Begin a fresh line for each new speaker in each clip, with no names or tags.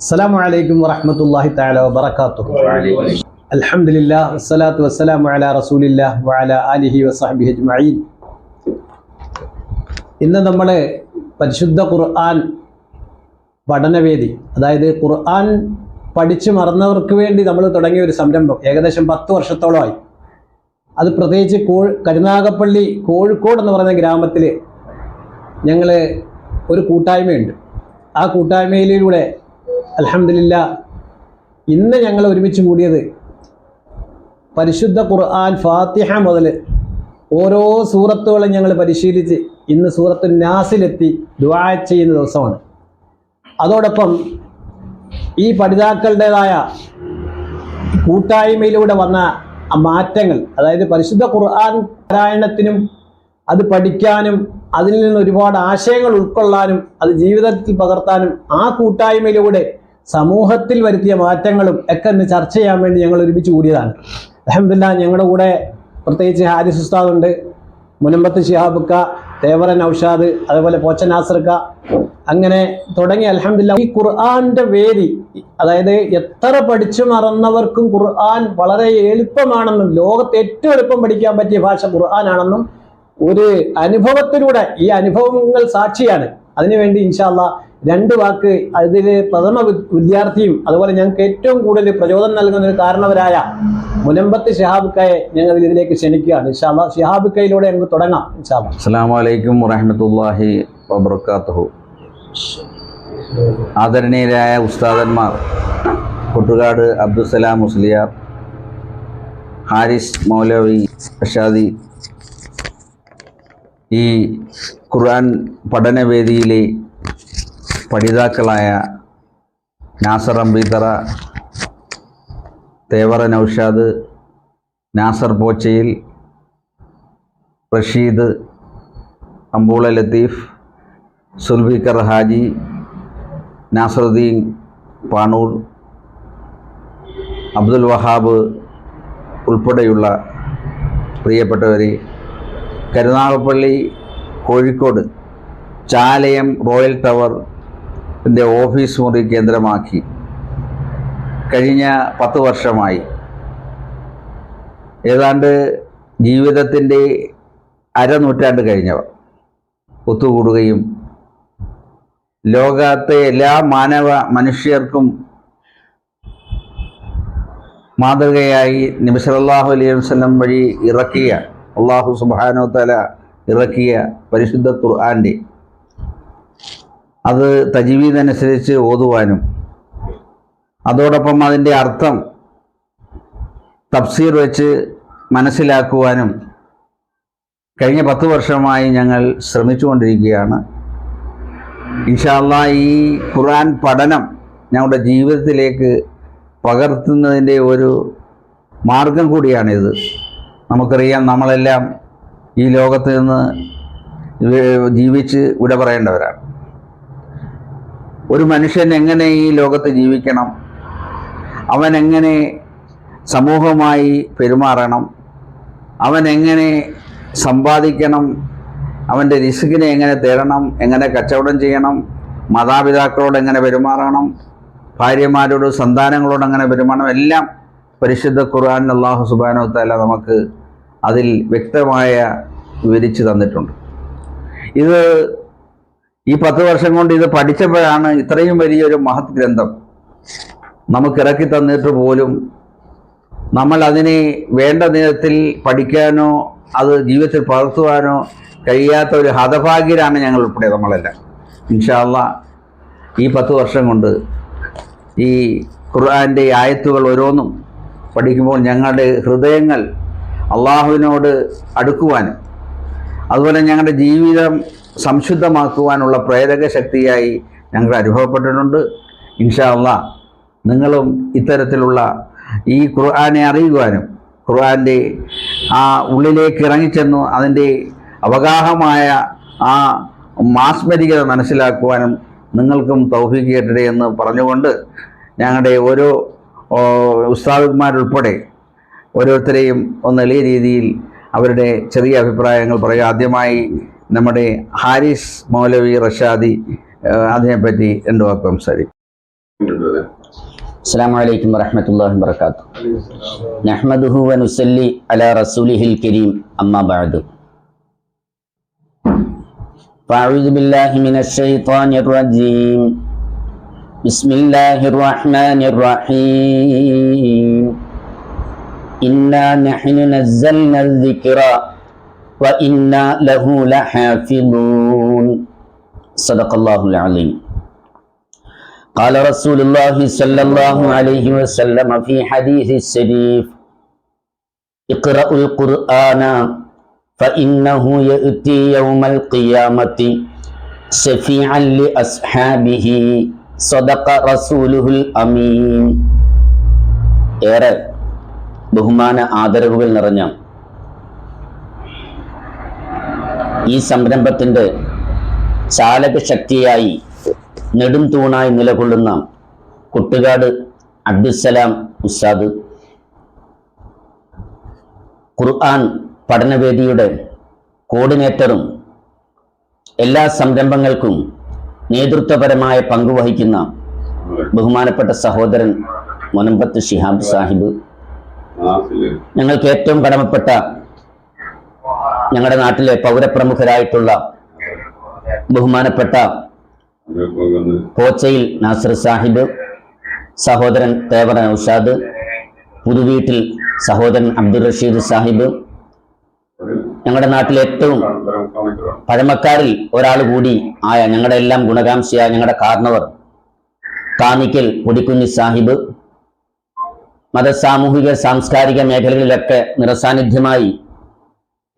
അസ്സാം വലൈക്കും വറഹമത്തല്ലാഹി താല വബർക്കാത്തു അലഹമില്ല വസ്സലാത്തു വസ്സലാമു അലാ റസൂലില്ല വഅലാ അലിഹി വസാഹബി അജ്മഈൻ. ഇന്ന് നമ്മൾ പരിശുദ്ധ ഖുർആൻ പഠനവേദി അതായത് ഖുർആൻ പഠിച്ചു മറന്നവർക്ക് വേണ്ടി നമ്മൾ തുടങ്ങിയ ഒരു സംരംഭം ഏകദേശം പത്ത് വർഷത്തോളമായി. അത് പ്രത്യേകിച്ച് കോ കരുനാഗപ്പള്ളി കോഴിക്കോട് എന്ന് പറയുന്ന ഗ്രാമത്തിൽ ഞങ്ങൾ ഒരു കൂട്ടായ്മയുണ്ട്. ആ കൂട്ടായ്മയിലൂടെ അലഹമില്ല ഇന്ന് ഞങ്ങൾ ഒരുമിച്ച് കൂടിയത് പരിശുദ്ധ ഖുർആൻ ഫാത്തിഹ മുതൽ ഓരോ സൂറത്തുകളും ഞങ്ങൾ പരിശീലിച്ച് ഇന്ന് സൂറത്ത് നാസിലെത്തി ദുആ ചെയ്യുന്ന ദിവസമാണ്. അതോടൊപ്പം ഈ പഠിതാക്കളുടേതായ കൂട്ടായ്മയിലൂടെ വന്ന മാറ്റങ്ങൾ അതായത് പരിശുദ്ധ ഖുർആൻ പാരായണത്തിനും അത് പഠിക്കാനും അതിൽ നിന്ന് ഒരുപാട് ആശയങ്ങൾ ഉൾക്കൊള്ളാനും അത് ജീവിതത്തിൽ പകർത്താനും ആ കൂട്ടായ്മയിലൂടെ സമൂഹത്തിൽ വരുത്തിയ മാറ്റങ്ങളും ഒക്കെ ഒന്ന് ചർച്ച ചെയ്യാൻ വേണ്ടി ഞങ്ങൾ ഒരുമിച്ച് കൂടിയതാണ്. അഹമ്മദില്ല ഞങ്ങളുടെ കൂടെ പ്രത്യേകിച്ച് ഹാരിസ് ഉസ്താദ് ഉണ്ട്. മുനമ്പത്ത് ഷിഹാബുക്ക തേവറ നൌഷാദ് അതുപോലെ പോച്ച നാസർക്ക അങ്ങനെ തുടങ്ങി അലഹമില്ല ഈ ഖുർആന്റെ വേദി അതായത് എത്ര പഠിച്ചു മറന്നവർക്കും ഖുർആൻ വളരെ എളുപ്പമാണെന്നും ലോകത്ത് ഏറ്റവും എളുപ്പം പഠിക്കാൻ പറ്റിയ ഭാഷ ഖുർആനാണെന്നും ഒരു അനുഭവത്തിലൂടെ ഈ അനുഭവങ്ങൾ സാക്ഷിയാണ്. അതിനുവേണ്ടി ഇൻഷാല്ല രണ്ട് വാക്ക് അതിൽ പ്രഥമ വിദ്യാർത്ഥിയും അതുപോലെ ഞങ്ങൾക്ക് ഏറ്റവും കൂടുതൽ പ്രചോദനം നൽകുന്ന ഒരു കാരണവരായ മുനമ്പത്ത് ഷിഹാബുക്കയെ ഞങ്ങൾ ഇതിലേക്ക് ക്ഷണിക്കുകയാണ്. ഷിഹാബുക്കയിലൂടെ ഞങ്ങൾക്ക് തുടങ്ങാം
അസ്സാം വലൈക്കും വറഹമത്തല്ലാഹി വബർക്കാത്തു ആദരണീയരായ ഉസ്താദന്മാർ കൊട്ടുകാട് അബ്ദുസലാം മുസ്ലിയാർ ഹാരിസ് മൗലവി അഷാദി ഈ ഖുർആൻ പഠനവേദിയിലെ പഠിതാക്കളായ നാസർ അമ്പീത്തറ തേവറ നൌഷാദ് നാസർ പോച്ചയിൽ റഷീദ് അമ്പൂള ലത്തീഫ് സുൽഫിക്കർ ഹാജി നാസറുദ്ദീൻ പാണൂർ അബ്ദുൽ വഹാബ് ഉൾപ്പെടെയുള്ള പ്രിയപ്പെട്ടവരെ കരുനാഗപ്പള്ളി കോഴിക്കോട് ചാലയം റോയൽ ടവർ ന്റെ ഓഫീസ് മുറി കേന്ദ്രമാക്കി. കഴിഞ്ഞ പത്ത് വർഷമായി. ഏതാണ്ട് ജീവിതത്തിന്റെ അരനൂറ്റാണ്ട് കഴിഞ്ഞവർ ഒത്തുകൂടുകയും ലോകത്തെ എല്ലാ മാനവ മനുഷ്യർക്കും മാതൃകയായി നബി സല്ലല്ലാഹു അലൈഹി വസ്ലം വഴി ഇറക്കിയ അള്ളാഹു സുബാനോ തല ഇറക്കിയ പരിശുദ്ധ ഖുർആന്റെ അത് തജീവീതനുസരിച്ച് ഓതുവാനും. അതോടൊപ്പം അതിന്റെ അർത്ഥം തഫ്സീർ വെച്ച് മനസ്സിലാക്കുവാനും കഴിഞ്ഞ പത്ത് വർഷമായി ഞങ്ങൾ ശ്രമിച്ചുകൊണ്ടിരിക്കുകയാണ്. ഇൻഷാല്ല ഈ ഖുർആൻ പഠനം ഞങ്ങളുടെ ജീവിതത്തിലേക്ക് പകർത്തുന്നതിന്റെ ഒരു മാർഗം കൂടിയാണിത്. നമുക്കറിയാം നമ്മളെല്ലാം ഈ ലോകത്ത് നിന്ന് ജീവിച്ച് വിട പറയേണ്ടവരാണ് ഒരു മനുഷ്യൻ എങ്ങനെ ഈ ലോകത്ത് ജീവിക്കണം? അവൻ എങ്ങനെ സമൂഹമായി പെരുമാറണം? അവൻ എങ്ങനെ സമ്പാദിക്കണം? അവന്റെ റിസ്കിനെ എങ്ങനെ തേടണം? എങ്ങനെ കച്ചവടം ചെയ്യണം? മാതാപിതാക്കളോട് എങ്ങനെ പെരുമാറണം? ഭാര്യമാരോട് സന്താനങ്ങളോട് എങ്ങനെ പെരുമാറണം? എല്ലാം പരിശുദ്ധ ഖുർആൻ അള്ളാഹു സുബാനോ തല നമുക്ക് അതിൽ വ്യക്തമായ വിവരിച്ചു തന്നിട്ടുണ്ട്. ഇത് ഈ പത്ത് വർഷം കൊണ്ട് ഇത് പഠിച്ചപ്പോഴാണ് ഇത്രയും വലിയൊരു മഹത് ഗ്രന്ഥം നമുക്ക് ഇറക്കി തന്നിട്ട് പോലും നമ്മൾ അതിനെ വേണ്ട നിരത്തിൽ പഠിക്കാനോ അത് ജീവിതത്തിൽ പകർത്തുവാനോ കഴിയാത്ത ഒരു ഹതഭാഗ്യരാണ് ഞങ്ങൾ ഉൾപ്പെടെ നമ്മളെല്ലാം. ഇൻഷാല്ല ഈ പത്ത് വർഷം കൊണ്ട് ഈ ഖുർആാന്റെ ആയത്തുകൾ ഓരോന്നും പഠിക്കുമ്പോൾ ഞങ്ങളുടെ ഹൃദയങ്ങൾ അള്ളാഹുവിനോട് അടുക്കുവാനും അതുപോലെ ഞങ്ങളുടെ ജീവിതം സംശുദ്ധമാക്കുവാനുള്ള പ്രേരക ശക്തിയായി ഞങ്ങൾ അനുഭവപ്പെട്ടിട്ടുണ്ട്. ഇൻഷാ അള്ളാ നിങ്ങളും ഇത്തരത്തിലുള്ള ഈ ഖുർആാനെ അറിയുവാനും ഖുർആാന്റെ ആ ഉള്ളിലേക്ക് ഇറങ്ങിച്ചെന്നു അതിന്റെ അവഗാഹമായ ആ മാസ്മരികത മനസ്സിലാക്കുവാനും നിങ്ങൾക്കും തൗഫീഖ് കേട്ടിടെ എന്ന് പറഞ്ഞുകൊണ്ട് ഞങ്ങളുടെ ഓരോ ഉസ്താദന്മാരുൾപ്പെടെ ഓരോരുത്തരെയും ഒന്ന് എളിയ രീതിയിൽ അവരുടെ ചെറിയ അഭിപ്രായങ്ങൾ പറയുക. ആദ്യമായി നമ്മുടെ ഹാരിസ് മൗലവി റഷാദി ഏഹ്, അതിനെപ്പറ്റി രണ്ട് വാക്ക് സംസാരിക്കും
السلام عليكم ورحمة الله وبركاته نحمده ونسلي على رسوله الكريم أما بعد فأعوذ بالله من الشيطان الرجيم بسم الله الرحمن الرحيم إنا نحن نزلنا الذكر وإنا له لحافظون صدق الله العظيم قال رسول الله صلى الله عليه وسلم في حديث الشريف اقرأوا القرآن فإنه يأتي يوم القيامة شفيعا لأصحابه صدق رسوله الأمين ഏറെ ബഹുമാന ആദരവുകൾ നിറഞ്ഞ ഈ സംരംഭത്തിന്റെ ചാലക ശക്തിയായി നെടും തൂണായി നിലകൊള്ളുന്ന കുട്ടുകാട് അബ്ദുസലാം ഉസ്താദ് ഖുർആൻ പഠനവേദിയുടെ കോർഡിനേറ്ററും എല്ലാ സംരംഭങ്ങൾക്കും നേതൃത്വപരമായ പങ്കുവഹിക്കുന്ന ബഹുമാനപ്പെട്ട സഹോദരൻ മൊനമ്പത്ത് ഷിഹാബ് സാഹിബ്. ഞങ്ങൾക്ക് ഏറ്റവും കടമപ്പെട്ട ഞങ്ങളുടെ നാട്ടിലെ പൗരപ്രമുഖരായിട്ടുള്ള ബഹുമാനപ്പെട്ട പോച്ചയിൽ നാസർ സാഹിബ് സഹോദരൻ തേവറ നൌഷാദ് പുതുവീട്ടിൽ സഹോദരൻ അബ്ദുൾ റഷീദ് സാഹിബ്. ഞങ്ങളുടെ നാട്ടിലെ ഏറ്റവും പഴമക്കാരിൽ ഒരാൾ കൂടി ആയ ഞങ്ങളുടെ എല്ലാം ഗുണകാംക്ഷയായ ഞങ്ങളുടെ കാർണവർ കാണിക്കൽ പൊടിക്കുഞ്ഞി സാഹിബ്. മത സാമൂഹിക സാംസ്കാരിക മേഖലകളിലൊക്കെ നിറസാന്നിധ്യമായി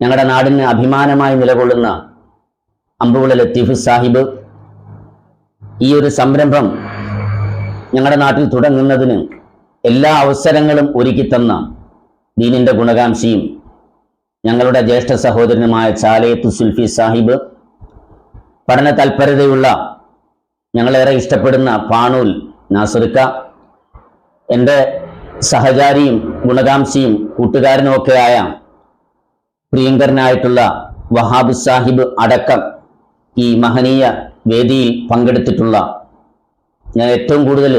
ഞങ്ങളുടെ നാടിന് അഭിമാനമായി നിലകൊള്ളുന്ന അമ്പുകുള ലത്തീഫ് സാഹിബ് ഈ ഒരു സംരംഭം ഞങ്ങളുടെ നാട്ടിൽ തുടങ്ങുന്നതിന് എല്ലാ അവസരങ്ങളും ഒരുക്കിത്തന്ന ദീനിന്റെ ഗുണകാംക്ഷിയും ഞങ്ങളുടെ ജ്യേഷ്ഠ സഹോദരനുമായ ചാലയത്ത് സുൽഫി സാഹിബ്. പഠന തൽപരതയുള്ള ഞങ്ങളേറെ ഇഷ്ടപ്പെടുന്ന പാണൂൽ നാസറുക്ക എന്റെ സഹചാരിയും ഗുണകാംക്ഷിയും കൂട്ടുകാരനുമൊക്കെയായ പ്രിയങ്കരനായിട്ടുള്ള വഹാബ് സാഹിബ് അടക്കം ഈ മഹനീയ വേദിയിൽ പങ്കെടുത്തിട്ടുള്ള ഞാൻ ഏറ്റവും കൂടുതൽ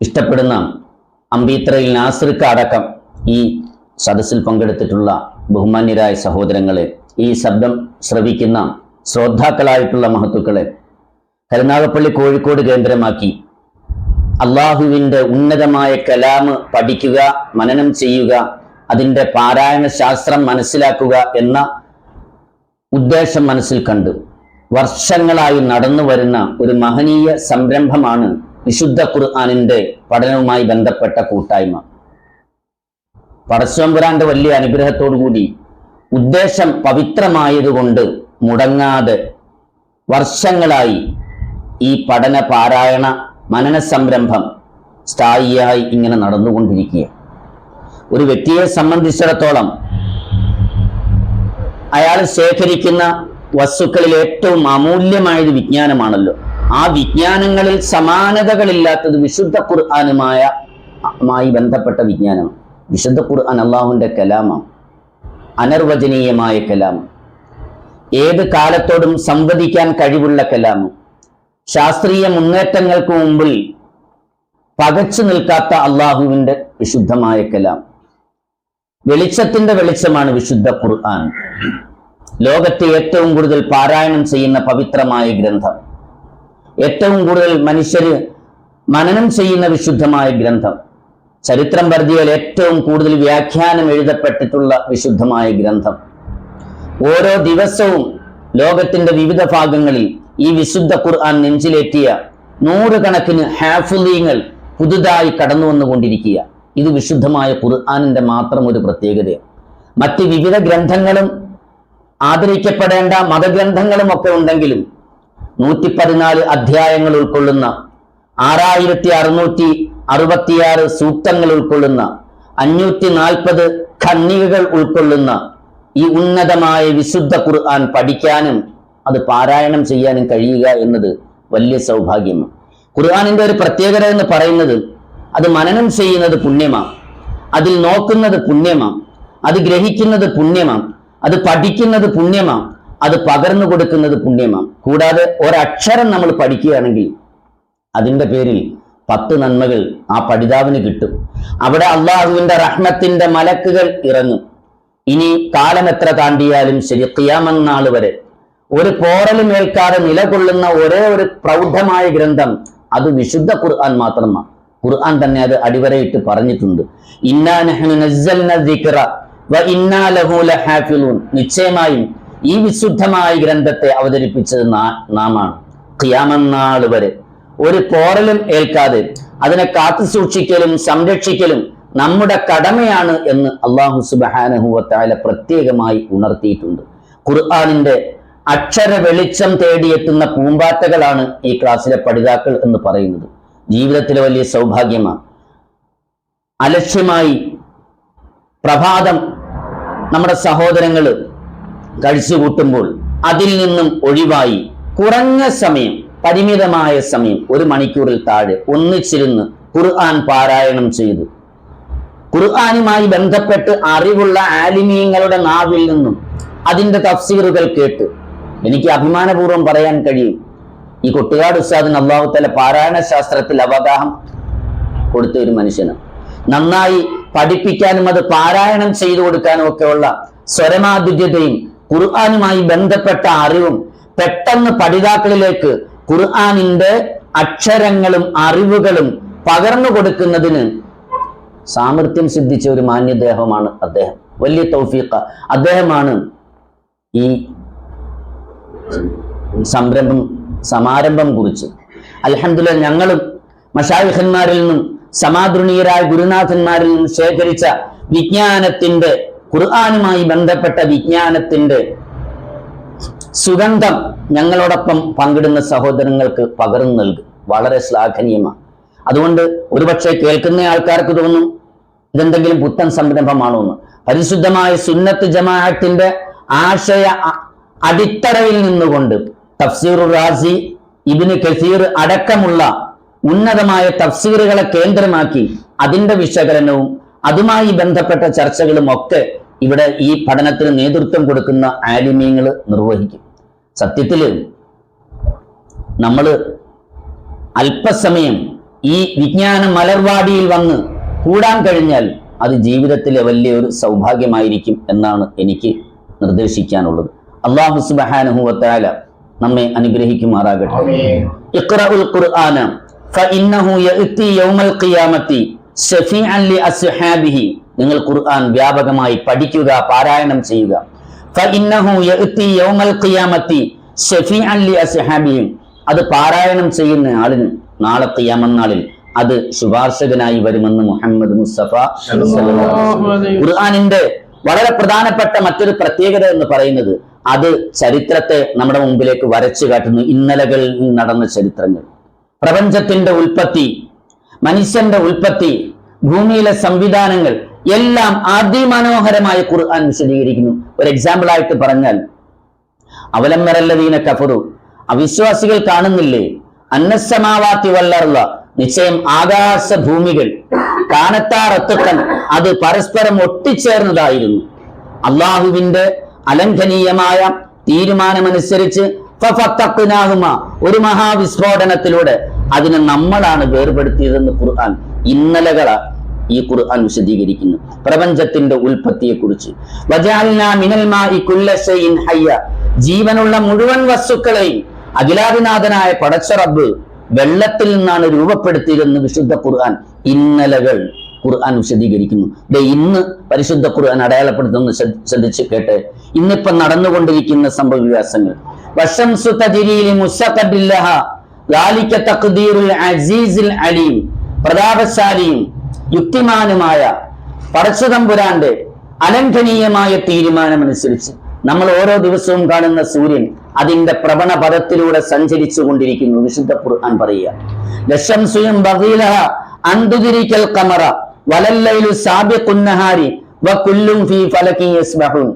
ഇഷ്ടപ്പെടുന്ന അമ്പീത്രയിൽ നാസിർക്ക് അടക്കം ഈ സദസ്സിൽ പങ്കെടുത്തിട്ടുള്ള ബഹുമാന്യരായ സഹോദരങ്ങളെ ഈ ശബ്ദം ശ്രവിക്കുന്ന ശ്രോതാക്കളായിട്ടുള്ള മഹത്തുക്കളെ കരുനാഗപ്പള്ളി കോഴിക്കോട് കേന്ദ്രമാക്കി. അള്ളാഹുവിന്റെ ഉന്നതമായ കലാമ് പഠിക്കുക മനനം ചെയ്യുക അതിന്റെ പാരായണ ശാസ്ത്രം മനസ്സിലാക്കുക എന്ന ഉദ്ദേശം മനസ്സിൽ കണ്ടു വർഷങ്ങളായി നടന്നു വരുന്ന ഒരു മഹനീയ സംരംഭമാണ് വിശുദ്ധ ഖുർആാനിന്റെ പഠനവുമായി ബന്ധപ്പെട്ട കൂട്ടായ്മ. പടശ്വംപുരാന്റെ വലിയ അനുഗ്രഹത്തോടുകൂടി ഉദ്ദേശം പവിത്രമായതുകൊണ്ട് മുടങ്ങാതെ വർഷങ്ങളായി ഈ പഠന പാരായണ മനന സംരംഭം സ്ഥായിയായി ഇങ്ങനെ നടന്നുകൊണ്ടിരിക്കുക ഒരു വ്യക്തിയെ സംബന്ധിച്ചിടത്തോളം അയാൾ ശേഖരിക്കുന്ന വസ്തുക്കളിൽ ഏറ്റവും അമൂല്യമായത് വിജ്ഞാനമാണല്ലോ. ആ വിജ്ഞാനങ്ങളിൽ സമാനതകളില്ലാത്തത് വിശുദ്ധ ഖുർആാനുമായ മായി ബന്ധപ്പെട്ട വിജ്ഞാനം വിശുദ്ധ ഖുർആൻ അള്ളാഹുവിന്റെ കലാമാണ് അനർവചനീയമായ കലാമം ഏത് കാലത്തോടും സംവദിക്കാൻ കഴിവുള്ള കലാമം ശാസ്ത്രീയ മുന്നേറ്റങ്ങൾക്ക് മുമ്പിൽ പകച്ചു നിൽക്കാത്ത അള്ളാഹുവിന്റെ വിശുദ്ധമായ കലാം വെളിച്ചത്തിന്റെ വെളിച്ചമാണ് വിശുദ്ധ ഖുർആൻ. ലോകത്തെ ഏറ്റവും കൂടുതൽ പാരായണം ചെയ്യുന്ന പവിത്രമായ ഗ്രന്ഥം. ഏറ്റവും കൂടുതൽ മനുഷ്യര് മനനം ചെയ്യുന്ന വിശുദ്ധമായ ഗ്രന്ഥം. ചരിത്രം പരിധിയിൽ ഏറ്റവും കൂടുതൽ വ്യാഖ്യാനം എഴുതപ്പെട്ടിട്ടുള്ള വിശുദ്ധമായ ഗ്രന്ഥം. ഓരോ ദിവസവും ലോകത്തിന്റെ വിവിധ ഭാഗങ്ങളിൽ ഈ വിശുദ്ധ ഖുർആൻ നെഞ്ചിലേറ്റിയ നൂറുകണക്കിന് ഹാഫുലീങ്ങൾ പുതുതായി കടന്നു വന്നുകൊണ്ടിരിക്കുക ഇത് വിശുദ്ധമായ ഖുർആാനിന്റെ മാത്രം ഒരു പ്രത്യേകതയാണ്. മറ്റ് വിവിധ ഗ്രന്ഥങ്ങളും ആദരിക്കപ്പെടേണ്ട മതഗ്രന്ഥങ്ങളും ഒക്കെ ഉണ്ടെങ്കിലും നൂറ്റി പതിനാല് അധ്യായങ്ങൾ ഉൾക്കൊള്ളുന്ന ആറായിരത്തി അറുന്നൂറ്റി അറുപത്തിയാറ് സൂക്തങ്ങൾ ഉൾക്കൊള്ളുന്ന അഞ്ഞൂറ്റി നാൽപ്പത് ഖണ്ണികകൾ ഉൾക്കൊള്ളുന്ന ഈ ഉന്നതമായ വിശുദ്ധ ഖുർആൻ പഠിക്കാനും അത് പാരായണം ചെയ്യാനും കഴിയുക എന്നത് വലിയ സൗഭാഗ്യമാണ്. ഖുർആാനിന്റെ ഒരു പ്രത്യേകത എന്ന് പറയുന്നത് അത് മനനം ചെയ്യുന്നത് പുണ്യമാണ് അതിൽ നോക്കുന്നത് പുണ്യമാണ് അത് ഗ്രഹിക്കുന്നത് പുണ്യമാണ് അത് പഠിക്കുന്നത് പുണ്യമാണ് അത് പകർന്നു കൊടുക്കുന്നത് പുണ്യമാണ് കൂടാതെ ഒരക്ഷരം നമ്മൾ പഠിക്കുകയാണെങ്കിൽ അതിന്റെ പേരിൽ പത്ത് നന്മകൾ ആ പഠിതാവിന് കിട്ടും. അവിടെ അള്ളാഹുവിന്റെ റഹ്മത്തിന്റെ മലക്കുകൾ ഇറങ്ങും. ഇനി കാലം എത്ര താണ്ടിയാലും ശരി ക്യാമന്നാൾ വരെ ഒരു പോറലും ഏൽക്കാതെ നിലകൊള്ളുന്ന ഒരേ ഒരു പ്രൗഢമായ ഗ്രന്ഥം അത് വിശുദ്ധ ഖുർആൻ മാത്രമാണ്. ഖുർആൻ തന്നെ അത് അടിവരയിട്ട് പറഞ്ഞിട്ടുണ്ട്. നിശ്ചയമായും ഈ വിശുദ്ധമായ ഗ്രന്ഥത്തെ അവതരിപ്പിച്ചത് നാമാണ്. ക്യാമന്നാൾ വരെ. ഒരു പോറലും ഏൽക്കാതെ അതിനെ കാത്തു സൂക്ഷിക്കലും സംരക്ഷിക്കലും നമ്മുടെ കടമയാണ് എന്ന് അള്ളാഹു സുബാനഹുവത്തായ പ്രത്യേകമായി ഉണർത്തിയിട്ടുണ്ട്. ഖുർആാനിന്റെ അക്ഷര വെളിച്ചം തേടിയെത്തുന്ന പൂമ്പാറ്റകളാണ് ഈ ക്ലാസ്സിലെ പഠിതാക്കൾ എന്ന് പറയുന്നത്. ജീവിതത്തിലെ വലിയ സൗഭാഗ്യമാണ്. അലക്ഷ്യമായി പ്രഭാതം നമ്മുടെ സഹോദരങ്ങൾ കഴിച്ചുകൂട്ടുമ്പോൾ അതിൽ നിന്നും ഒഴിവായി കുറഞ്ഞ സമയം പരിമിതമായ സമയം ഒരു മണിക്കൂറിൽ താഴെ ഒന്നിച്ചിരുന്ന് ഖുർആൻ പാരായണം ചെയ്തു. ഖുർആാനുമായി ബന്ധപ്പെട്ട് അറിവുള്ള ആലിമീങ്ങളുടെ നാവിൽ നിന്നും അതിന്റെ തഫ്സീറുകൾ കേട്ട് എനിക്ക് അഭിമാനപൂർവം പറയാൻ കഴിയും. ഈ കൊട്ടുകാട് ഉസ്താദിന് അള്ളാഹുത്തല പാരായണ ശാസ്ത്രത്തിൽ അവഗാഹം കൊടുത്ത ഒരു മനുഷ്യന്. നന്നായി പഠിപ്പിക്കാനും അത് പാരായണം ചെയ്തു കൊടുക്കാനും ഒക്കെയുള്ള സ്വരമാധുര്യതയും ഖുർആാനുമായി ബന്ധപ്പെട്ട അറിവും പെട്ടെന്ന് പഠിതാക്കളിലേക്ക് ഖുർആാനിന്റെ അക്ഷരങ്ങളും അറിവുകളും പകർന്നു കൊടുക്കുന്നതിന് സാമർഥ്യം സിദ്ധിച്ച ഒരു മാന്യദേഹമാണ് അദ്ദേഹം. വലിയ തൗഫീഖ. അദ്ദേഹമാണ് ഈ സംരംഭം സമാരംഭം കുറിച്ച്. അൽഹംദുലില്ലാ ഞങ്ങളും മഷായിഖന്മാരിൽ നിന്നും സമാദൃണീയരായ ഗുരുനാഥന്മാരിൽ നിന്നും ശേഖരിച്ച വിജ്ഞാനത്തിന്റെ ഖുർആാനുമായി ബന്ധപ്പെട്ട വിജ്ഞാനത്തിന്റെ സുഗന്ധം ഞങ്ങളോടൊപ്പം പങ്കിടുന്ന സഹോദരങ്ങൾക്ക് പകർന്നു നൽകും. വളരെ ശ്ലാഘനീയമാണ്. അതുകൊണ്ട് ഒരുപക്ഷെ കേൾക്കുന്ന ആൾക്കാർക്ക് തോന്നും ഇതെന്തെങ്കിലും പുത്തൻ സംരംഭമാണോ എന്ന്. പരിശുദ്ധമായ സുന്നത്ത് ജമാഅത്തിന്റെ ആശയ അടിത്തറയിൽ നിന്നുകൊണ്ട് തഫ്സീർ റാസി ഇബിന് കസീർ അടക്കമുള്ള ഉന്നതമായ തഫ്സീറുകളെ കേന്ദ്രമാക്കി അതിന്റെ വിശകലനവും അതുമായി ബന്ധപ്പെട്ട ചർച്ചകളും ഒക്കെ ഇവിടെ ഈ പഠനത്തിന് നേതൃത്വം കൊടുക്കുന്ന ആലിമ്യങ്ങൾ നിർവഹിക്കും. സത്യത്തിൽ നമ്മൾ അല്പസമയം ഈ വിജ്ഞാന മലർവാടിയിൽ വന്ന് കൂടാൻ കഴിഞ്ഞാൽ അത് ജീവിതത്തിലെ വലിയൊരു സൗഭാഗ്യമായിരിക്കും എന്നാണ് എനിക്ക് നിർദ്ദേശിക്കാനുള്ളത്. അള്ളാഹു സുബഹാനഹുവത്താല നമ്മെ അനുഗ്രഹിക്കുമാറാകട്ടെ. ഇഖ്റഉൽ ഖുർആന ഫഇന്നഹു യഅതി യൗമൽ ഖിയാമത്തി ഷഫീഅൻ ലി അസ്ഹാബിഹി. നിങ്ങൾ ഖുർആൻ വ്യാപകമായി പഠിക്കുക പാരായണം ചെയ്യുക. ഫഇന്നഹു യഅതി യൗമൽ ഖിയാമത്തി ഷഫീഅൻ ലി അസ്ഹാബിഹി. അത് പാരായണം ചെയ്യുന്ന ആളിന് നാളെ ഖിയാമത്ത് നാളിൽ അത് ശുപാർശകനായി വരുമെന്ന് മുഹമ്മദ് മുസ്തഫ. ഖുർആനിന്റെ വളരെ പ്രധാനപ്പെട്ട മറ്റൊരു പ്രത്യേകത എന്ന് പറയുന്നത് അത് ചരിത്രത്തെ നമ്മുടെ മുമ്പിലേക്ക് വരച്ചു കാട്ടുന്നു. ഇന്നലകളിൽ നടന്ന ചരിത്രങ്ങൾ. പ്രപഞ്ചത്തിന്റെ ഉൽപ്പത്തി മനുഷ്യന്റെ ഉൽപ്പത്തി ഭൂമിയിലെ സംവിധാനങ്ങൾ എല്ലാം അതിമനോഹരമായ ഖുർആൻ വിശദീകരിക്കുന്നു. ഒരു എക്സാമ്പിൾ ആയിട്ട് പറഞ്ഞാൽ അവലംബരല്ലതീന കഫറു അവിശ്വാസികൾ കാണുന്നില്ലേ? അന്നസമാവാത്തി വല്ലറുള്ള നിശ്ചയം ആകാശ ഭൂമികൾ കാണത്താറത്തുക്കൻ അത് പരസ്പരം ഒട്ടിച്ചേർന്നതായിരുന്നു. അള്ളാഹുവിന്റെ അലംഘനീയമായ തീരുമാനമനുസരിച്ച് ഒരു മഹാവിസ്ഫോടനത്തിലൂടെ അതിനെ നമ്മളാണ് വേർപെടുത്തിയതെന്ന് ഖുർആൻ ഇന്നലകള ഈ ഖുർആൻ വിശദീകരിക്കുന്നു. പ്രപഞ്ചത്തിന്റെ ഉൽപ്പത്തിയെ കുറിച്ച് ജീവനുള്ള മുഴുവൻ വസ്തുക്കളെയും അഖിലാദിനാഥനായ പടച്ചറബ് വെള്ളത്തിൽ നിന്നാണ് രൂപപ്പെടുത്തിയതെന്ന് വിശുദ്ധ ഖുർആൻ ഇന്നലകൾ ഖുർആൻ വിശദീകരിക്കുന്നു. ദേ ഇന്ന് പരിശുദ്ധ ഖുർആൻ അടയാളപ്പെടുത്തുന്നു ശ്രദ്ധിച്ച് കേട്ട്. ഇന്നിപ്പം നടന്നുകൊണ്ടിരിക്കുന്ന സംഭവ വികാസങ്ങൾ. അലീം പ്രതാപശാലിയും യുക്തിമാനുമായ പടച്ചതമ്പുരാന്റെ അലംഘനീയമായ തീരുമാനമനുസരിച്ച് നമ്മൾ ഓരോ ദിവസവും കാണുന്ന സൂര്യൻ അതിന്റെ പ്രവണ പദത്തിലൂടെ സഞ്ചരിച്ചു കൊണ്ടിരിക്കുന്നു വിശുദ്ധ ഖുർആൻ പറയുക. ലക്ഷം അന്തുതിരിക്കൽ കമറ ഫീ ഫലക്കി യസ്ബഹൂൻ.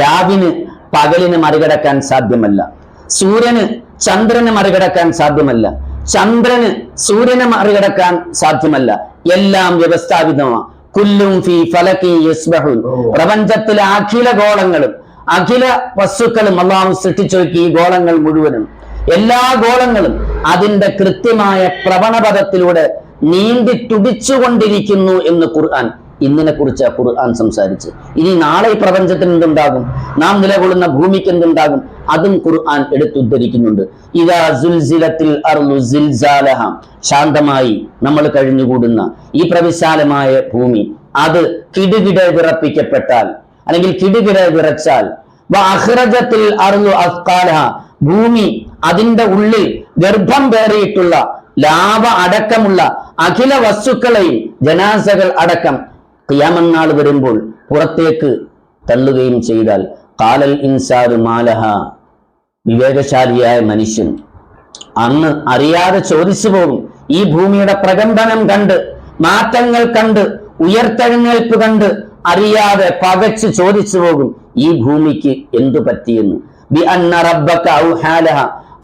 രാവിന് പകലിന് മറികടക്കാൻ സാധ്യമല്ല. സൂര്യന് ചന്ദ്രന് മറികടക്കാൻ സാധ്യമല്ല. ചന്ദ്രന് സൂര്യനെ മറികടക്കാൻ സാധ്യമല്ല. എല്ലാം വ്യവസ്ഥാപിതമാണ് കുല്ലും ഫീ ഫലക്കി യസ്ബഹുൻ. പ്രപഞ്ചത്തിലെ അഖില ഗോളങ്ങളും അഖില വസ്തുക്കളും അള്ളാഹു സൃഷ്ടിച്ചു നോക്കി ഈ ഗോളങ്ങൾ മുഴുവനും. എല്ലാ ഗോളങ്ങളും അതിന്റെ കൃത്യമായ പ്രവണപഥത്തിലൂടെ നീന്തി തുടിച്ചുകൊണ്ടിരിക്കുന്നു എന്ന് ഖുർആൻ ഇന്നിനെ കുറിച്ച് ഖുർആൻ സംസാരിച്ച്. ഇനി നാളെ ഈ പ്രപഞ്ചത്തിന് എന്തുണ്ടാകും? നാം നിലകൊള്ളുന്ന ഭൂമിക്ക് എന്തുണ്ടാകും? അതും ഖുർആൻ എടുത്തുദ്ധരിക്കുന്നുണ്ട്. ഇതാ ശാന്തമായി നമ്മൾ കഴിഞ്ഞുകൂടുന്ന ഈ പ്രവിശാലമായ ഭൂമി അത് കിടുകിട വിറപ്പിക്കപ്പെട്ടാൽ അല്ലെങ്കിൽ കിടുകിട വിറച്ചാൽ ഭൂമി അതിന്റെ ഉള്ളിൽ ഗർഭം പേറിയിട്ടുള്ള ലാഭ അടക്കമുള്ള അഖില വസ്തുക്കളെയും ജനാസകൾ അടക്കം ക്യാമന്നാൾ വരുമ്പോൾ പുറത്തേക്ക് തള്ളുകയും ചെയ്താൽ കാലൽ ഇൻസാരു മാലഹ. വിവേകശാലിയായ മനുഷ്യൻ അന്ന് അറിയാതെ ചോദിച്ചു പോകും ഈ ഭൂമിയുടെ പ്രകമ്പനം കണ്ട് മാറ്റങ്ങൾ കണ്ട് ഉയർത്തെഴുന്നേൽപ്പ് കണ്ട് അറിയാതെ പകച്ച് ചോദിച്ചു പോകും ഈ ഭൂമിക്ക് എന്തു പറ്റിയെന്ന്.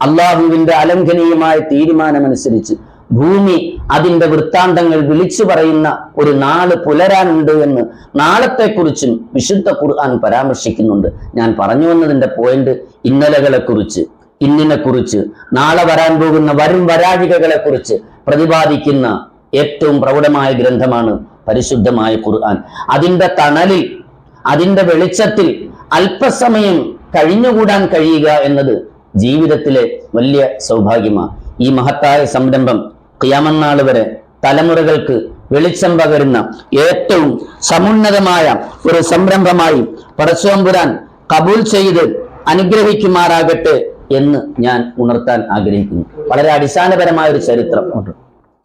അള്ളാഹുവിന്റെ അലംഘനീയമായ തീരുമാനമനുസരിച്ച് ഭൂമി അതിന്റെ വൃത്താന്തങ്ങൾ വിളിച്ചു പറയുന്ന ഒരു നാൾ പുലരാനുണ്ട് എന്ന് നാളത്തെക്കുറിച്ചും വിശുദ്ധ ഖുർആൻ പരാമർശിക്കുന്നുണ്ട്. ഞാൻ പറഞ്ഞു വന്നതിന്റെ പോയിന്റ് ഇന്നലകളെക്കുറിച്ച് ഇന്നിനെ കുറിച്ച് നാളെ വരാൻ പോകുന്ന വരും വരാഴികകളെ കുറിച്ച് പ്രതിപാദിക്കുന്ന ഏറ്റവും പ്രൗഢമായ ഗ്രന്ഥമാണ് പരിശുദ്ധമായ ഖുർആൻ. അതിന്റെ തണലിൽ അതിന്റെ വെളിച്ചത്തിൽ അല്പസമയം കഴിഞ്ഞുകൂടാൻ കഴിയുക എന്നത് ജീവിതത്തിലെ വലിയ സൗഭാഗ്യമാണ്. ഈ മഹത്തായ സംരംഭം ക്യാമന്നാൾ വരെ തലമുറകൾക്ക് വെളിച്ചം പകരുന്ന ഏറ്റവും സമുന്നതമായ ഒരു സംരംഭമായി പടച്ചോമ്പുരാൻ കബൂൽ ചെയ്ത് അനുഗ്രഹിക്കുമാറാകട്ടെ എന്ന് ഞാൻ ഉണർത്താൻ ആഗ്രഹിക്കുന്നു. വളരെ അടിസ്ഥാനപരമായ ഒരു ചരിത്രം.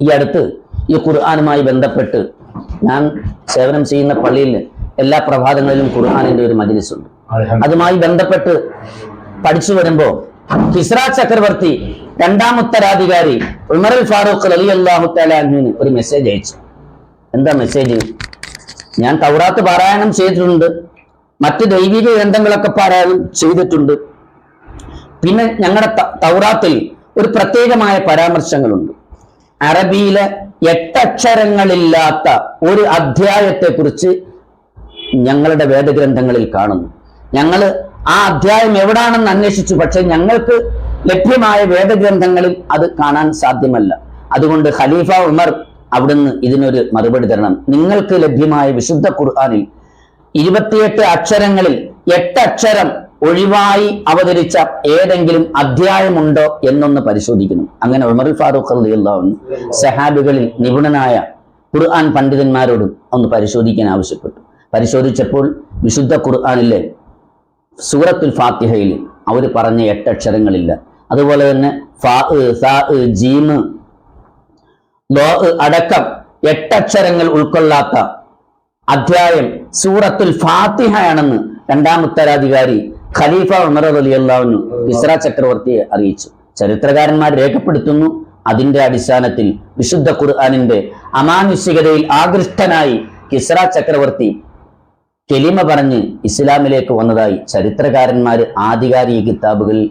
ഈ അടുത്ത് ഈ ഖുർആാനുമായി ബന്ധപ്പെട്ട് ഞാൻ സേവനം ചെയ്യുന്ന പള്ളിയിൽ എല്ലാ പ്രഭാതങ്ങളിലും ഖുർആാനിന്റെ ഒരു മജിലിസുണ്ട്. ഉണ്ട് അതുമായി ബന്ധപ്പെട്ട് പഠിച്ചു വരുമ്പോ കിസ്ര ചക്രവർത്തി രണ്ടാം ഉത്തരാധികാരി ഉമറുൽ ഫാറൂഖ് അലി അള്ളാഹു ഒരു മെസ്സേജ് അയച്ചു. എന്താ മെസ്സേജ് ഞാൻ തൗറാത്ത് പാരായണം ചെയ്തിട്ടുണ്ട്. മറ്റ് ദൈവിക ഗ്രന്ഥങ്ങളൊക്കെ പാരായണം ചെയ്തിട്ടുണ്ട്. പിന്നെ ഞങ്ങളുടെ തൗറാത്തിൽ ഒരു പ്രത്യേകമായ പരാമർശങ്ങളുണ്ട്. അറബിയിലെ എട്ടക്ഷരങ്ങളില്ലാത്ത ഒരു അധ്യായത്തെക്കുറിച്ച് ഞങ്ങളുടെ വേദഗ്രന്ഥങ്ങളിൽ കാണുന്നു. ഞങ്ങൾ ആ അധ്യായം എവിടാണെന്ന് അന്വേഷിച്ചു. പക്ഷെ ഞങ്ങൾക്ക് ലഭ്യമായ വേദഗ്രന്ഥങ്ങളിൽ അത് കാണാൻ സാധ്യമല്ല. അതുകൊണ്ട് ഖലീഫ ഉമർ അവിടുന്ന് ഇതിനൊരു മറുപടി തരണം. നിങ്ങൾക്ക് ലഭ്യമായ വിശുദ്ധ ഖുർആനിൽ ഇരുപത്തിയെട്ട് അക്ഷരങ്ങളിൽ എട്ട് അക്ഷരം ഒഴിവായി അവതരിച്ച ഏതെങ്കിലും അധ്യായമുണ്ടോ എന്നൊന്ന് പരിശോധിക്കണം. അങ്ങനെ ഉമർ ഫാറൂഖ് അൻഹു സഹാബികളിൽ നിപുണനായ ഖുർആൻ പണ്ഡിതന്മാരോടും ഒന്ന് പരിശോധിക്കാൻ ആവശ്യപ്പെട്ടു. പരിശോധിച്ചപ്പോൾ വിശുദ്ധ ഖുർആനിലെ സൂറത്തുൽ ഫാത്തിഹയിൽ അവർ പറഞ്ഞ എട്ട് അക്ഷരങ്ങളില്ല അതുപോലെ തന്നെ ഫാ സാ ജീമ് അടക്കം എട്ടക്ഷരങ്ങൾ ഉൾക്കൊള്ളാത്ത അധ്യായം സൂറത്തുൽ ഫാത്തിഹയാണെന്ന് രണ്ടാം ഉത്തരാധികാരി ഖലീഫ ഉമർ അലി അള്ളാഹുനു ഇസ്ര ചക്രവർത്തിയെ അറിയിച്ചു. ചരിത്രകാരന്മാർ രേഖപ്പെടുത്തുന്നു അതിന്റെ അടിസ്ഥാനത്തിൽ വിശുദ്ധ ഖുർആാനിന്റെ അമാനുഷികതയിൽ ആകൃഷ്ടനായി കിസ്ര ചക്രവർത്തി കെലിമ പറഞ്ഞ് ഇസ്ലാമിലേക്ക് വന്നതായി ചരിത്രകാരന്മാർ ആധികാരിക കിതാബുകളിൽ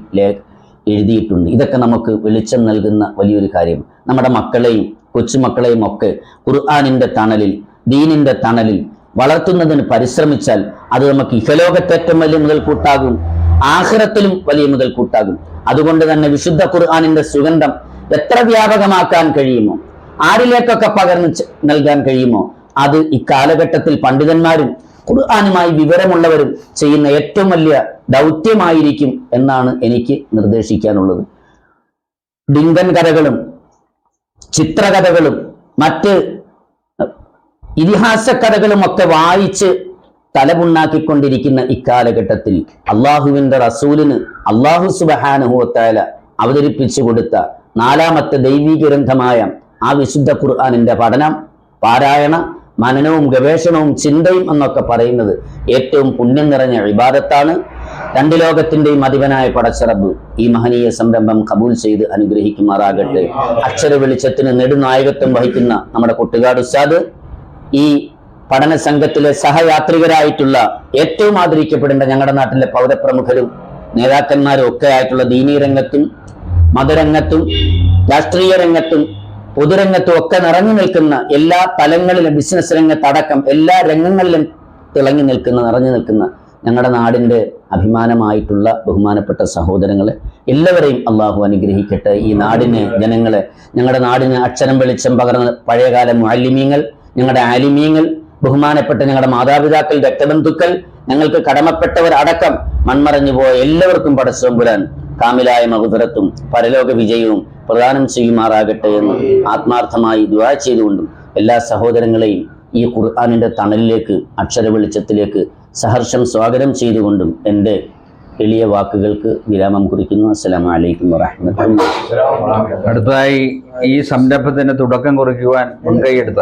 എഴുതിയിട്ടുണ്ട്. ഇതൊക്കെ നമുക്ക് വെളിച്ചം നൽകുന്ന വലിയൊരു കാര്യം. നമ്മുടെ മക്കളെയും കൊച്ചുമക്കളെയും ഒക്കെ ഖുർആാനിന്റെ തണലിൽ ദീനിന്റെ തണലിൽ വളർത്തുന്നതിന് പരിശ്രമിച്ചാൽ അത് നമുക്ക് ഇഹലോകത്തേറ്റം വലിയ മുതൽക്കൂട്ടാകും. ആഖിറത്തിലും വലിയ മുതൽക്കൂട്ടാകും. അതുകൊണ്ട് തന്നെ വിശുദ്ധ ഖുർആാനിന്റെ സുഗന്ധം എത്ര വ്യാപകമാക്കാൻ കഴിയുമോ ആരിലേക്കൊക്കെ പകർന്ന് നൽകാൻ കഴിയുമോ അത് ഇക്കാലഘട്ടത്തിൽ പണ്ഡിതന്മാരും ഖുർആാനുമായി വിവരമുള്ളവരും ചെയ്യുന്ന ഏറ്റവും വലിയ ദൗത്യമായിരിക്കും എന്നാണ് എനിക്ക് നിർദ്ദേശിക്കാനുള്ളത്. ഡിങ്കൻ കഥകളും ചിത്രകഥകളും മറ്റ് ഇതിഹാസ കഥകളും ഒക്കെ വായിച്ച് തലമുണ്ണാക്കിക്കൊണ്ടിരിക്കുന്ന ഇക്കാലഘട്ടത്തിൽ അള്ളാഹുവിന്റെ റസൂലിന് അള്ളാഹു സുബഹാനുഹൂത്തായ അവതരിപ്പിച്ചു കൊടുത്ത നാലാമത്തെ ദൈവീ ഗ്രന്ഥമായ ആ വിശുദ്ധ ഖുർആാനിന്റെ പഠനം പാരായണ മനനവും ഗവേഷണവും ചിന്തയും എന്നൊക്കെ പറയുന്നത് ഏറ്റവും പുണ്യം നിറഞ്ഞ വിവാദത്താണ് രണ്ട് ലോകത്തിന്റെയും അധിപനായ പടച്ചറബ് ഈ മഹനീയ സംരംഭം കബൂൽ ചെയ്ത് അനുഗ്രഹിക്കുമാറാകട്ടെ. അക്ഷര വെളിച്ചത്തിന് നെടുനായകത്വം വഹിക്കുന്ന നമ്മുടെ കുട്ടുകാട് ഉസ്താദ് ഈ പഠന സംഘത്തിലെ സഹയാത്രികരായിട്ടുള്ള ഏറ്റവും ആദരിക്കപ്പെടേണ്ട ഞങ്ങളുടെ നാട്ടിലെ പൗരപ്രമുഖരും നേതാക്കന്മാരും ഒക്കെ ആയിട്ടുള്ള ദീനീ രംഗത്തും മതരംഗത്തും രാഷ്ട്രീയ രംഗത്തും പൊതുരംഗത്തും ഒക്കെ നിറഞ്ഞു നിൽക്കുന്ന എല്ലാ തലങ്ങളിലും ബിസിനസ് രംഗത്തടക്കം എല്ലാ രംഗങ്ങളിലും തിളങ്ങി നിൽക്കുന്ന നിറഞ്ഞു നിൽക്കുന്ന ഞങ്ങളുടെ നാടിന്റെ അഭിമാനമായിട്ടുള്ള ബഹുമാനപ്പെട്ട സഹോദരങ്ങളെ എല്ലാവരെയും അള്ളാഹു അനുഗ്രഹിക്കട്ടെ. ഈ നാടിനെ ജനങ്ങളെ ഞങ്ങളുടെ നാടിന് അക്ഷരം വെളിച്ചം പകർന്ന പഴയകാല മാലിമ്യങ്ങൾ ഞങ്ങളുടെ ആലിമീങ്ങൾ ബഹുമാനപ്പെട്ട ഞങ്ങളുടെ മാതാപിതാക്കൾ രക്തബന്ധുക്കൾ ഞങ്ങൾക്ക് കടമപ്പെട്ടവർ അടക്കം മൺമറഞ്ഞു പോയ എല്ലാവർക്കും പടച്ചമ്പുരാൻ കാമിലായ മകുതരത്തും പരലോക വിജയവും പ്രദാനം ചെയ്യുമാറാകട്ടെ എന്ന് ആത്മാർത്ഥമായി ദുആ ചെയ്തുകൊണ്ടും എല്ലാ സഹോദരങ്ങളെയും ഈ ഖുർആാനിന്റെ തണലിലേക്ക് അക്ഷര വെളിച്ചത്തിലേക്ക് സഹർഷം സ്വാഗതം ചെയ്തുകൊണ്ടും എന്റെ എളിയ വാക്കുകൾക്ക് വിരാമം കുറിക്കുന്നു. അസ്സലാമു അലൈക്കും
അടുത്തതായി ഈ സംരംഭത്തിന് തുടക്കം കുറിക്കുവാൻ മുൻകൈയെടുത്ത